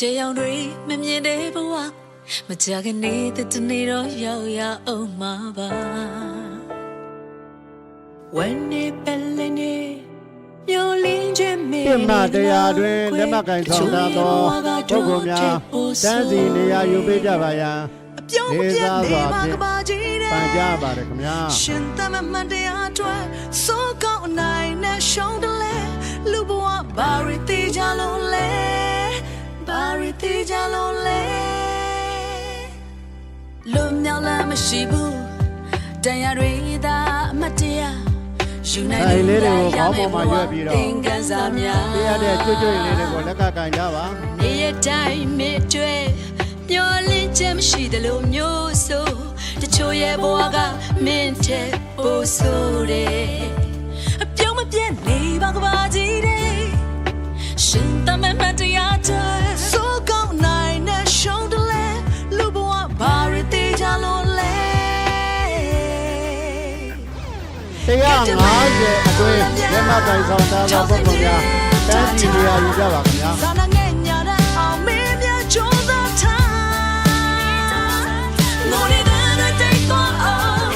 တလောကလုံးမောင်ချခြေရောင်တွေမမြင်တဲ့ဘဝမကြခင်နေတဲ့တနေ့တော့ရောက်ရအောင်မှာပါ When it bellene မျိုးလင်းခြင်းမေပြမတရားတွင်လက်မှတ်ကင်ဆောင်ထားသောပုဂ္ဂိုလ်များတန်းစီနေရာယူပေးကြပါရန်အပြုံးမပြတ်နေမှာကပါကြီးတဲ့ပန်ကြပါတယ်ခင်ဗျာရှင်သမမန်တရားအတွက်စိုးကောင်းအနိုင်နဲ့ရှုံးတယ်လေလူဘဝဘာရီတီကြလို့လဲ ဘာရီတီကြလို့လဲလူမြောက်လည်းမရှိဘူးတရားတွေသာအမတ်တရားယူနိုင်ဒါလေးတွေကိုခေါင်းပေါ်မှာရွက်ပြီးတော့သင်္ကန်းစာများပေးရတဲ့ကျွတ်ကျွတ်လေးတွေကိုလက်ကကင်ကြပါနေရတိုင်းမြကျွဲမျောလင်းချက်မရှိသလိုမျိုးဆိုတချို့ရဲ့ဘဝကမင်းတဲ့ပို့ဆို 150အတွင်းလက်မှတ်ကင်ဆောင်ထားသောပုဂ္ဂိုလ်များတန်းစီနေရာယူကြပါခင်ဗျာဇာနာငယ်ညာတဲ့အောင်မင်းများကြိုးစားထားငိုနေတဲ့တိတ်သွားအောင်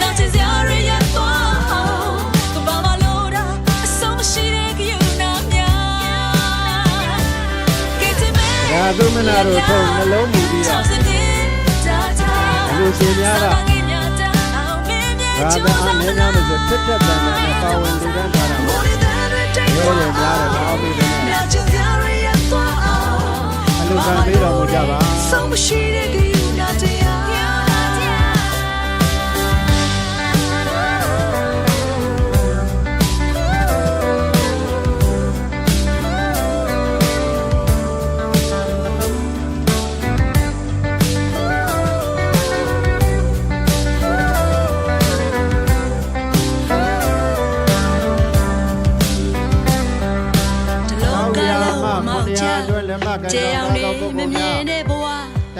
နာချင်စရာတွေရသွားအောင်ကဘာမလို့တာအဆုံးမရှိတဲ့ကယူနာများကဲချင်မဲဒါသူမနာတို့ထုံနှလုံးမူပြီးတော့လူရှင်များက ဒါသာအနေများလို့ဆိုတစ်သက်တန်တဲ့ပါဝင်လူတန်းထားတာပါ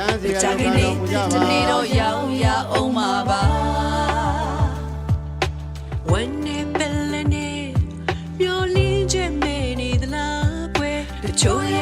န်းစီရာကြာယူခင်ခံနေတော်မူကြတပါနေ့တော့ရောက်ရအောင်မှာပါ When it bellene မျောလင်းချက်မေနေသလားကွယ်တချို့ရဲ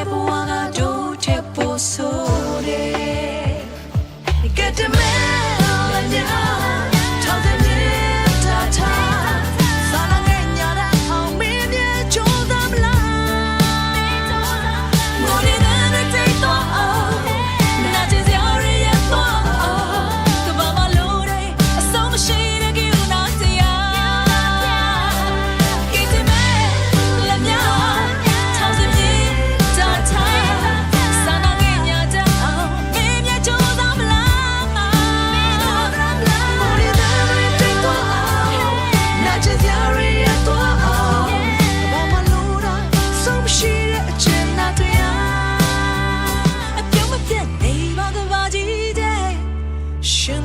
့ဘဝ Shoot.